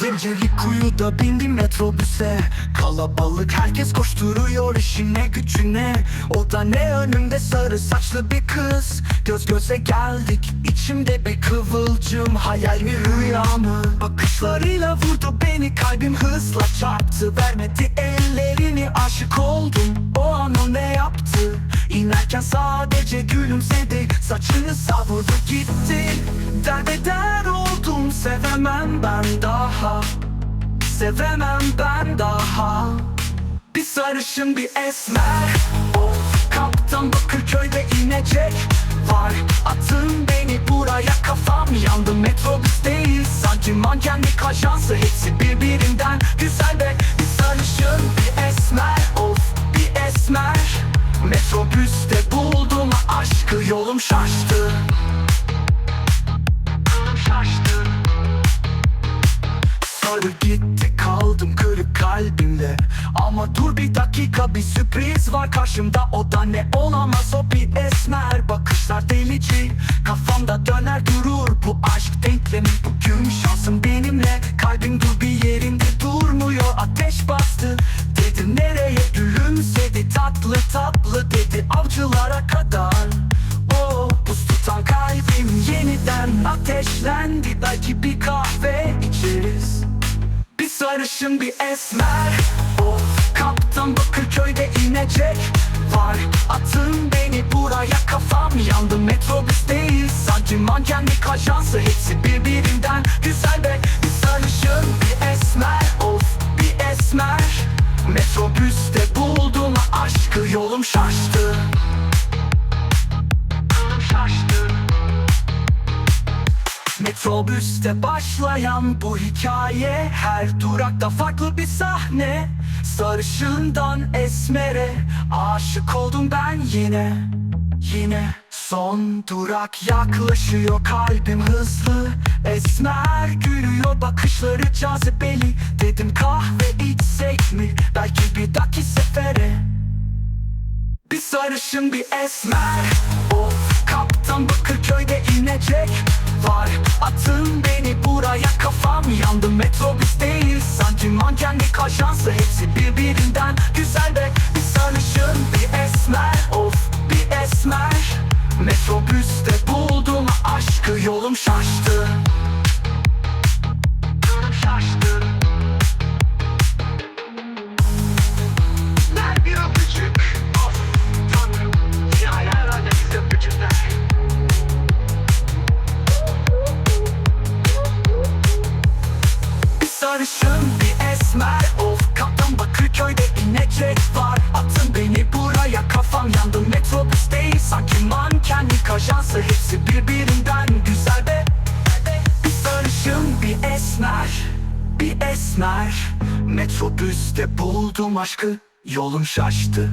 Zincirli kuyuda bindim metrobüse. Kalabalık herkes koşturuyor işine gücüne. O da ne önümde sarı saçlı bir kız. Göz göze geldik içimde bir kıvılcım. Hayal mi rüya mı? Bakışlarıyla vurdu beni kalbim hızla çarptı. Vermedi ellerini aşık oldum. O an o ne yaptı? İnerken sadece gülümsedi Saçını savurdu gitti. Derbeder oldum sevemem ben daha. Sevemem ben daha. Bir sarışın bir esmer. Of kaptan Bakırköy'de inecek. Var atın beni buraya kafam yandı. Metrobüs değil sanki mankenlik ajansı. Hepsi birbirinden güzel ve Ama dur bir dakika bir sürpriz var karşımda. O da ne olamaz o bir esmer. Bakışlar delici sarışın bir esmer Of kaptan Bakırköy'de inecek. Var atın beni buraya kafam yandı. Metrobüs değil sanki mankenlik ajansı. Hepsi birbirinden güzel ve bir sarışın bir esmer Of bir esmer Metrobüste buldum aşkı yolum Şaştı Metrobüste başlayan bu hikaye Her durakta farklı bir sahne. Sarışından esmere Aşık oldum ben yine. Yine Son durak yaklaşıyor kalbim hızlı. Esmer gülüyor bakışları cazibeli. Dedim kahve içsek mi? Belki bir dahaki sefere. Bir sarışın bir esmer. Of kaptan Bakırköy'de inecek Var. Atın beni buraya kafam yandı. Metrobüs değil sanki mankenlik ajansı. Hepsi sarışın bir esmer Of kaptan Bakırköy'de inecek var. Atın beni buraya kafam yandı. Metrobüs değil sanki mankenlik ajansı. Hepsi birbirinden güzel ve Bir sarışın bir esmer Bir esmer. Metrobüste buldum aşkı Yolum şaştı